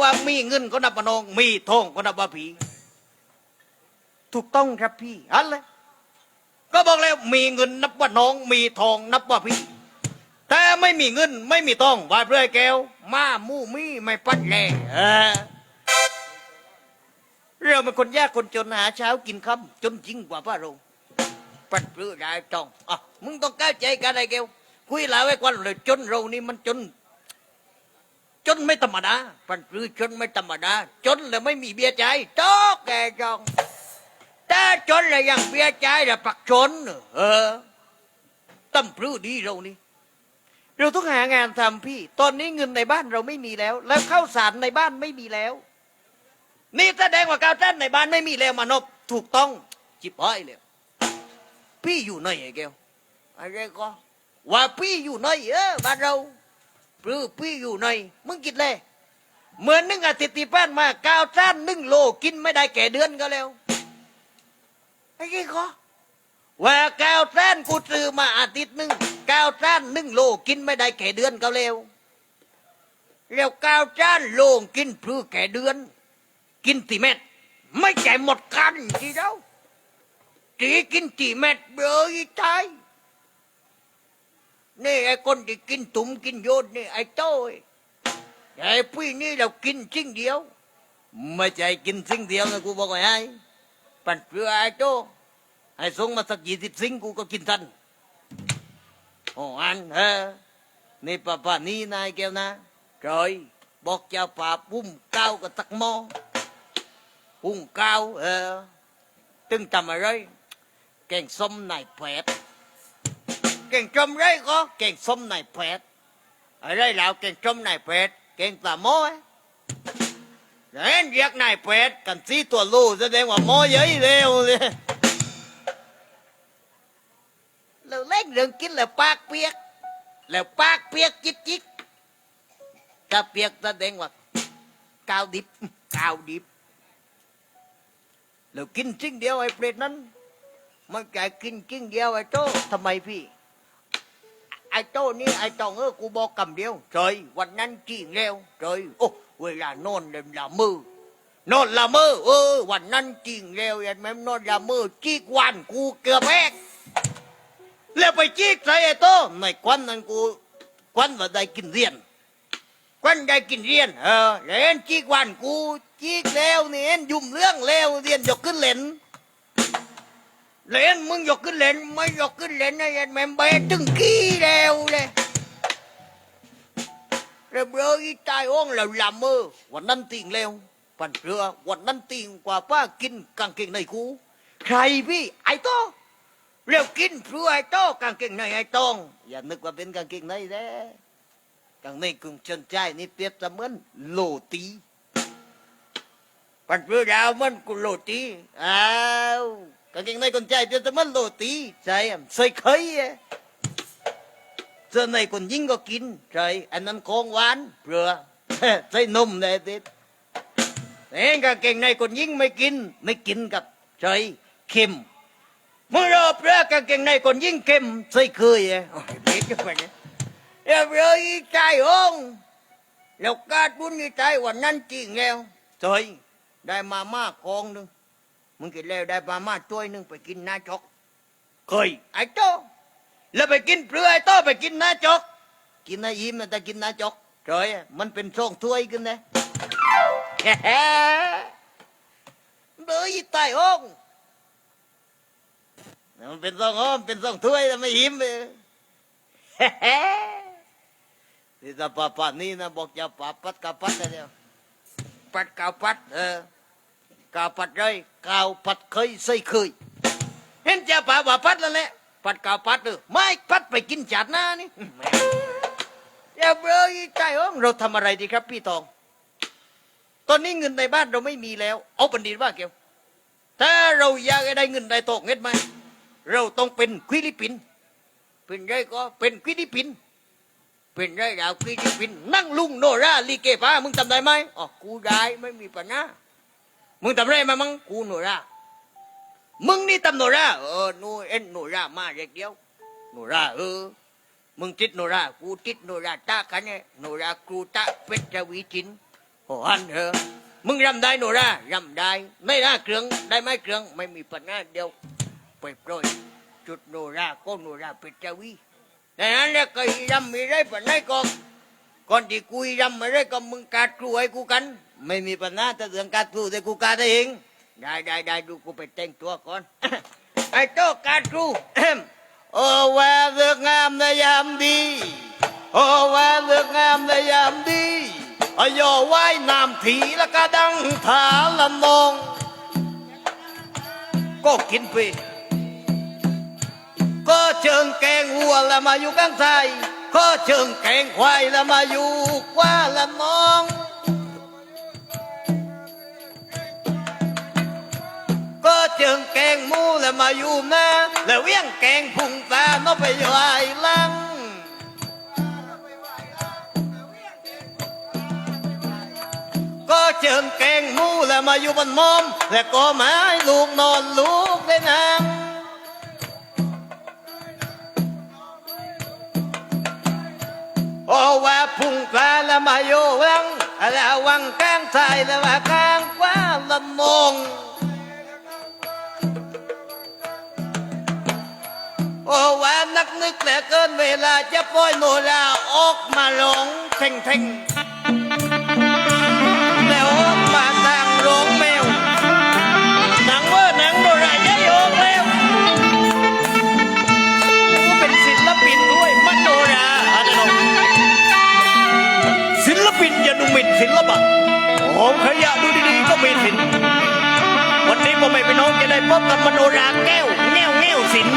ว่ามีเงินก็นับว่าน้อง มีทองก็นับว่าผีถูกต้องครับพี่อันเลยก็บอกแล้วมีเงินนับว่าน้อง มีทองนับว่าพี่แต่ไม่มีเงินไม่มีทองว่าเรื่อยแก้ว มามู่มีไม่ปัดแล่เออเราเป็นคนยากคนจนหาเช้ากินค่ำจนจริงกว่าพระเราปัดเรื่อยได้จองอะมึงต้องเข้าใจกันไอ้แก้วคุยแล้วไอ้ควันเลยจนเรานี่มันจน จนไม่ธรรมดาปันปรือจนไม่ธรรมดา จนแล้วไม่มีเบียร์ใจายโต๊ะแกจองแต่จนแล้วยังเบียร์ใจแล้วปักจนเออตั้มปรือดีเรานี่เราต้องหางานทำพี่ ตอนนี้เงินในบ้านเราไม่มีแล้ว แล้วข้าวสารในบ้านไม่มีแล้ว นี่แสดงว่าข้าวสารในบ้านไม่มีแล้วมานบถูกต้องจิบห้อยเลยพี่อยู่ไหนไอ้แก้วอะไรก็ว่าพี่อยู่ไหนเออบ้านเรา หรือพี่อยู่ในมึงกินเลย เหมือนนึ่งอาทิตย์ที่ผ่านมาก้าวจ้านนึ่งโลกินไม่ได้แก่เดือนก็แล้วไอ้ยี่ก็ว่าก้าวจ้านกูซื้อมาอาทิตย์หนึ่งก้าวจ้านนึ่งโลกินไม่ได้แก่เดือนก็แล้วแล้วก้าวจ้านโลกินพรือแก่เดือน กินตีเม็ดไม่ใจหมดกันทีเดียวตีกินตีเม็ดเบลอตาย นี่ไอ้คนที่กินตุ่มกินโยนนี่ไอ้โต้ยไอ้พี่นี่เรากินสิ่งเดียว ไม่ใช่กินสิ่งเดียวนะกูบอกไว้ให้ปั่นเปลือไอ้โต้ให้ส่งมาสักยี่สิบสิ่งกูก็กินทันโอ้อันเออนี่ป้าป้านี่นายแก้วนะจอยบอกเจ้าป่าปุ้มก้าวกับตักหมอปุ้งก้าวเออตึงจำอะไรแกงส้มนายแผดเก่งจมไรก็เก่งส้มนายแพทย์อะไรแล้ วเก่งจมนายแพทย์เก่งปลาโม้เห็นเรียกนายแพทย์กันซีตัวลูแสดงว่าโม้เยอะเร็วเลยเราเล่นเรื่องกินแล้วปากเปียกแล้วปากเปียกจิกจิกถ้าเปียกแสดงว่ากาวดิบกาวดิบแล้วกินจริงเดียวไอ้เปรตนั้นมันแกกินจริงเดียวไอ้โตทำไมพี่ไอ้ โต้นี่ไอ้ตองเออกูบอกคำเดียว trời วันนั้นจริงแล้ว trời โอ้เวลานอนเล่นละมือนอนละมือเออวันนั้นจริงแล้วยันแม่นอนละมือจีกวันกูเกือบแอกแล้วไปจีกใส่ไอ้โต้ในควันนั้นกูควันว่าได้กินเรียนควันได้กินเรียนเออแล้วเห็นจีกวันกูจีกแล้วนี่เห็นยุ่มเรื่องแล้วเรียนยกขึ้นเล่น เล่นมึงยกขึ้นเล่นไม่ยกขึ้นเล่นนะยันแม่เบตึงขี้แล้วเลยเรียบร้อยตายอ้องแล้วลำมือวันนั้นติงแล้วปันเรือวันนั้นติงกว่าป้ากินกางเกงในกูใครพี่ไอ้โตเรียวกินเพื่อไอ้โตกางเกงในไอ้ตองอย่านึกว่าเป็นกางเกงในแด้กางในกึ่งชนใจนี่เปรียบเสมือนโลตีปันเรือดาวมันกูโลตีอ้าว กางเกงในคนใจเดียวจะมันโรตีใช่ะใส่เคยเสื้อในคนยิ่งก็กินใช่อันนั้นของหวานเปลือใส่นมเลยติดแต่กางเกงในคนยิ่งไม่กินไม่กินกับใช่เค็มมื่อเราเปลือกางเกงในคนยิ่งเค็มใส่เคยอะเด็กกันไปเนี่ยเรียบร้อยใจองแล้วกาดบุญใจวันนั้นจริงแล้วใช่ได้มามากกองหนึ่ง มึงกินแล้วได้ปลามาตัวหนึงไปกินหน้าจกเคยไอ้โตแล้วไปกินเปลือยไอ้โตไปกินหน้าจก กินหน้ายิ้มนะแต่กินหน้าจกเฉยมันเป็นช่องถ้วยกันนะเบยตายห้องมันเป็นซองห้อมเป็นซองถ้วยแต่ไม่ยิ้มเลยนี่ถ้าป้าป้านี่นะบอกจะป้าปัดกับปัดนะเดียวปัดกับปัดเออ กาวปัดเลยกาวปัดเคยใส่เคย เห็นจะป่าว่าปัดแล้วแหละปัดกาวปัดเออไม่ปัดไปกินจัดหน้านี่อย่าเบลอใจห้องเราทำอะไรดีครับพี่ทอง ตอนนี้เงินในบ้านเราไม่มีแล้ว เอาบันดีว่าเกี่ยวถ้าเราอยากได้เงินได้ทองเงินไหมเราต้องเป็นควิลิปปินส์เป็นไรก็เป็นควิลิปปินส์ เป็นไรดาวควิลิปปินส์นั่งลุงโนราลีเกป้ามึงจำได้ไหมอ๋อกูได้ไม่มีปัญหา มึงทำไรมามั้งกูหนูรามึงนี่ตำหนูราเออหนูเอ็นหนูรามาเด็กเดียวหนูราเออ มึงติดหนูรากูติดหนูราตาคันเนี่ยหนูราครูตาเพชรวีจินโอ้อันเถอะมึงรำได้โนรารำได้ ไม่ได้เครื่องได้ไหมเครื่องไม่มีปัญหาเดียวไปโปรยจุดโนราก็โนราเป็ดจาวีดังนั้นแล้วก็รำมีได้ปัญหาก็ก่อนที่กูอีรำมาได้ก็มึงการครูให้กูกัน ไม่มีปัญหาแต่เรื่องการครูแต่กูการได้เองได้ได้ได้ดูกูไปแต่งตัวก่อน ไอ้โต๊ะการครูโอ้แววเลือกงามในยามดีโอ้แววเลือกงามในยามดีอโยว่ายน้ำถีแล้วก็ดังถาละนอง ก็กินไปก็เชิงแกงวัวแล้วมาอยู่กลางไทยก็เชิงแกงควายแล้วมาอยู่กว่าละน้อง เจิงแกงมูแล้วมาอยู่นะแล้วเวียงแกงพุงตาเนาะไปไอ้ลังก็เจิงแกงมูแล้วมาอยู่บนมอม แล้วก็มาให้ลูกนอนลูกได้นางโอ้ว่าพุงปลาแล้วมาอยู่วังแล้ววังกลางไทยแล้วว่ากลางกว่าละมง กนึกเหลือเกินเวลาจะปล่อยโนราออกมาหลงเท่งเท่งแล้วออกมาทางโรงแมวหนังเว่าหนังโนราจะโยกแล้วกูเป็นศิลปินด้วยมันโนราอะไรหรอศิลปินยาดูหมิ่นศิลปะโอ้ขยะดูดีๆก็มีศิลป์วันนี้พ่อแม่พี่น้องจะได้พบกับมโนราแก้วแง่วแง่วศิลป์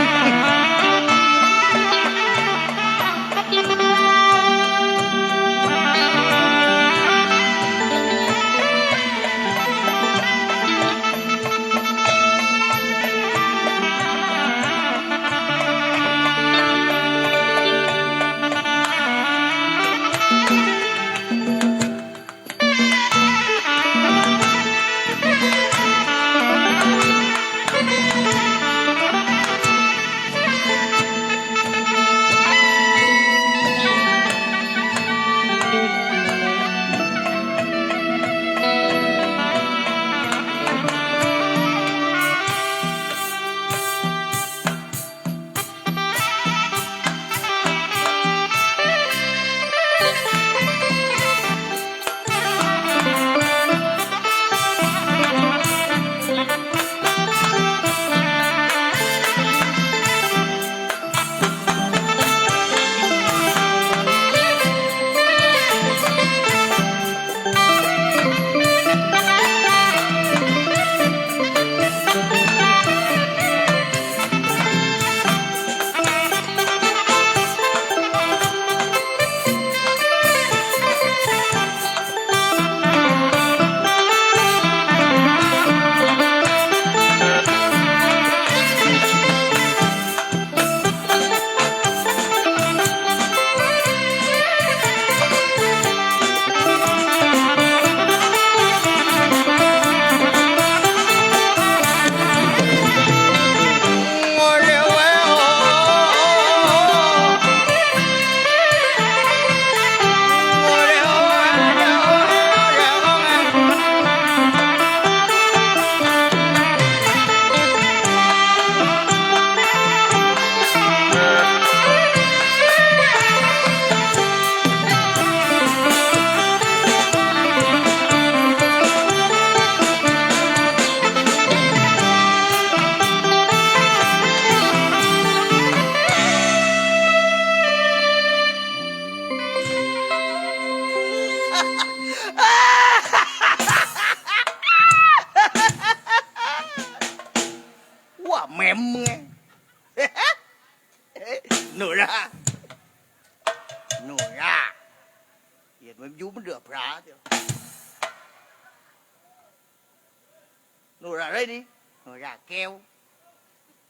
nó ra đây đi. Nó ra keo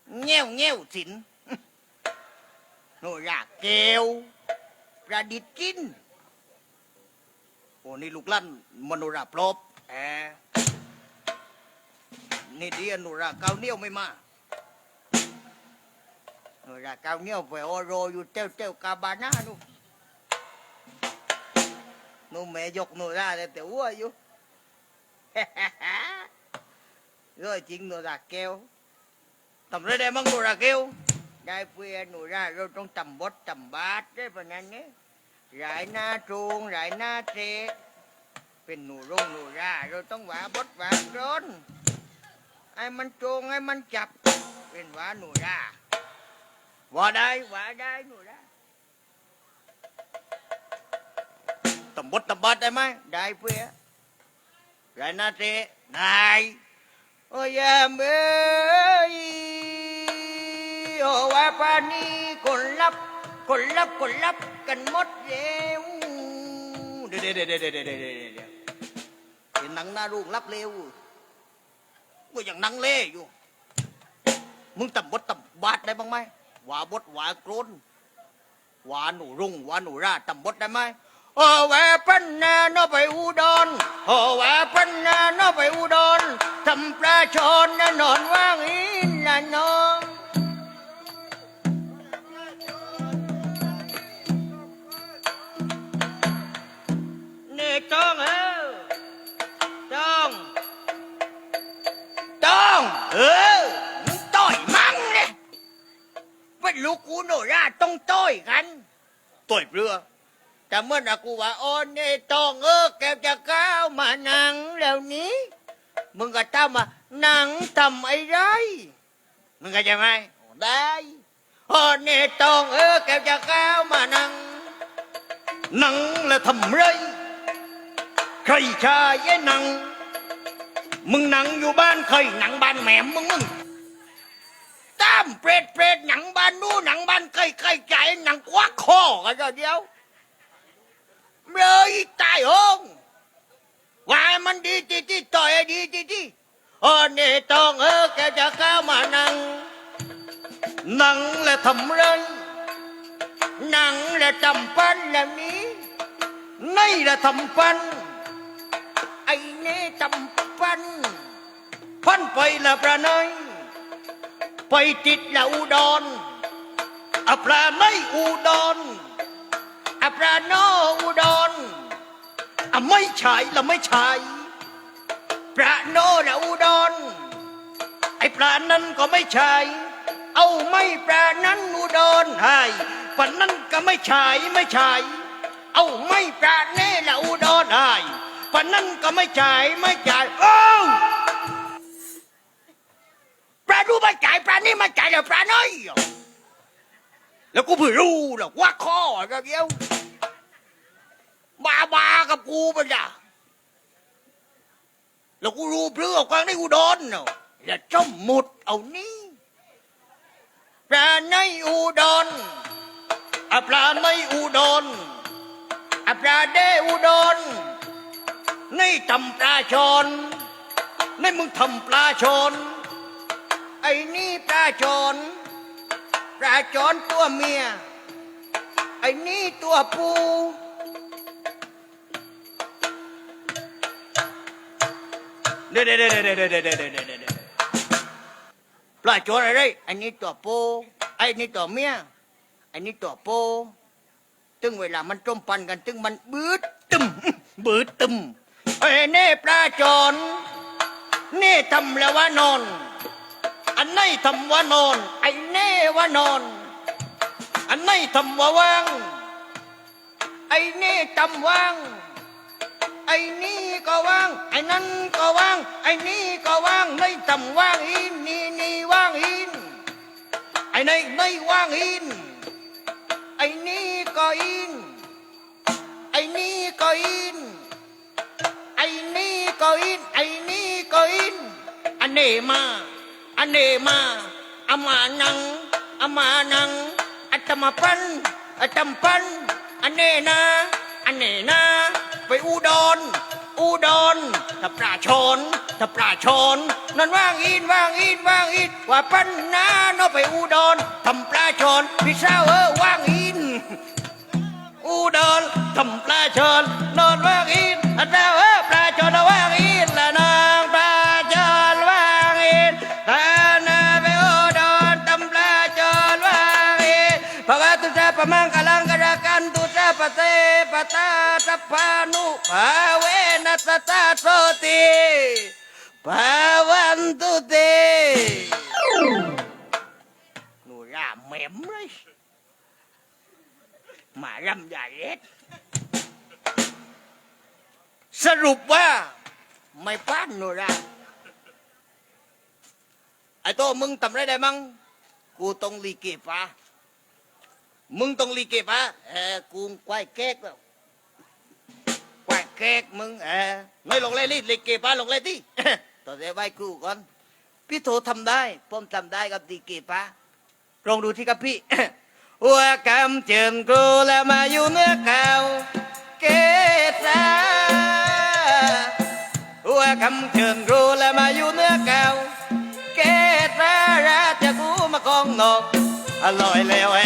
nheo nheo chín nó ra keo ra đi chín ồ này lục lăn mà nó ra plop. À. Này đi nó ra cao niêu mày mà. Nó ra cao niêu về ô rồi teo teo cà bà na luôn nó mẹ giục nó ra để tiểu ua vô rồi chính nó ra kêu. Tầm rồi đem mang đồ ra kêu. Đại quyền nổi ra rồi trong tầm bốt, tầm bát đấy phần anh ấy. Rải na chuông rải na tre. เป็นหนูร่งหนูราเราต้องหวาบดหวาร้อนไอ้มันโจงไอ้มันจับ này โอ้ยเมยโอ้ว่าปานีคนลับคนลับคนลับกันหมดเร็วเดี๋ยวเดี๋ยวเดี๋ยวเดี๋ยวเดี๋ยวเดี๋ยวหนังหน้าลูงลับเร็วก็อย่างนังเล่อยู่ มึงตำบดตำบาดได้บ้างไหมหวาบดหวากรนหวาหนูรุ่งหวาหนูราตำบดได้ไหม โอ้แหวปันนาโนไปอุดรโอ้แหวปันนาโนไปอุดรทำปลาชนนะนอนว่างอินละน้องนี่ต้องเออต้องต้องเออมึงต่อยมั่งเลยเป็นลูกกูโนราต้องต้อยกันต้อยเปลือ แต่เมื่อนะกูว่าโอนนี่ต้องเออแกจะก้าวมาหนังแล้วนี้ มึงก็ตามมาหนังทำไอ้ไรมึงก็จะไหมได้โอนนี่ต้องเออแกจะก้าวมาหนังหนังแล้วทำไรใครชายไอ้หนัง มึงหนังอยู่บ้านใครหนังบ้านแหม่มมึงมึงตามเปรตเปรตหนังบ้านนู้หนังบ้านใกล้ใกล้ใจหนังควักคอกันเดียว เลยตายหงว่ามันดีจีจีต่อยดีจีจีเออเนี่ต้องเออแกจะก้ามานั่งนั่งและทำเรื่องนั่งและทำปันแล้นี้ในและทำปันไอ้เนี่ทำปันพันไปละประนอยไปติดละอุดรอัปลาไม่อุดร อัปลาโนอุดรอะไม่ใช่ละไม่ใช่ปลาโนละอุดรไอ้ปลานั้นก็ไม่ใช่เอาไม่ปลานั้นอุดรให้ปลานั้นก็ไม่ใช่ไม่ใช่เอาไม่ปลาเน่ละอุดรให้ปลานั้นก็ไม่ใช่ไม่ใช่เอ้ปลาดูไม่จ่ปลานี่ไม่จ่ายแล้วปลาน้อยแล้วกูเพิ่งรู้หรอกว่าข้อก็เดียว บาบากับกูเป็นจ้ะแล้วกูรู้เพื่อกวางในอุดรเนาะแล้วจมหมุดเอานี่ปลาในอุดรอปลาในอุดรอปลาเดอุดรในทำปลาชนในมึงทำปลาชนไอ้นี่ปลาจอนปลาจอนตัวเมียไอ้นี่ตัวปู เด้เด้เด้เด้เด้เด้เด้เด้เด้เด้ปลาจอนอะไรไอ้นี่ตัวปูไอ้นี่ตัวเมียไอ้นี่ตัวปูตึงเวลามันต้มปันกัน ตึงมันบืดตึมบืดตึมไอ้นี่ปลาจอนนี่ทำแล้วว่านอน อันไหนทำว่านอน ไอ้แน่ว่านอน อันไหนทำว่าว่าง ไอ้แน่ทำว่าง ก็ว่าง ไอ้นั่นก็ว่าง ไอ้นี่ก็ว่างในทำว่างอินนี่นี่ว่างอิน ไอ้ในในว่างอิน ไอ้นี่ก็อิน ไอ้นี่ก็อิน ไอ้นี่ก็อิน ไอ้นี่ก็อิน อันเนมาอันเนมาอามานังอามานังอัตมาปันอัตมปันอันเนนาอันเนนาไปอุดร อุดรถ้าปลาชนถ้าปลาชนนั่นว่างอินว่างอินว่างอินว่าปันนาเนาะไปอุดรทำปลาชนพี่สาวเออว่างอินอุดรทำปลาชนนอนว่างอินอันดาวเออ ตาสัพพานุภาเวนัสตาโสติภาวันตุเตหนูร่าเหม็มเลยหมารำใหญ่เล็ดสรุปว่า ไม่ป้านหนูร่าไอ้โตมึงทำไรได้มั้งกูต้องลีเกฟ้ามึงต้องลีเก็บฮะเออกูควายเก๊กแล้วควาย เก๊กมึงเออไม่ลงเลยรีดลีเก็บฮะลงเลยที่ ต่อเดี๋ยวไปกูก่อน พี่โถทำได้ผมทำได้กับดีเก็บฮะลองดูที่กับพี่ หัวกำเจินครูแล้วมาอยู่เนื้อข่าวเกษาหัวกำเจินครูแล้วมาอยู่เนื้อข่าวเกษาราชกูมากองนกอร่อยแล้วไอ้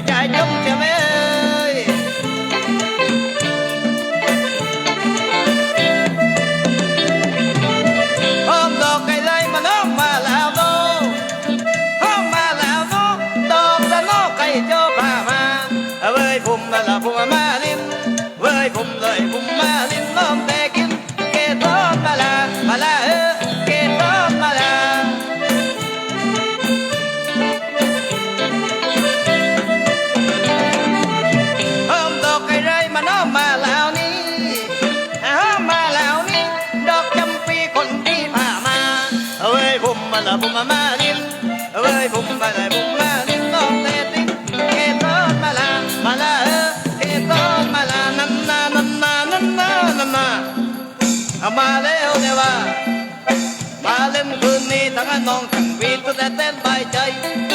จงพี่ชายจงเชื่อไหมเอ้ยหอมดอกไก่ไล่ม คืนนี้ทั้งน้องขังวีตัวแต่เต้นใบใจ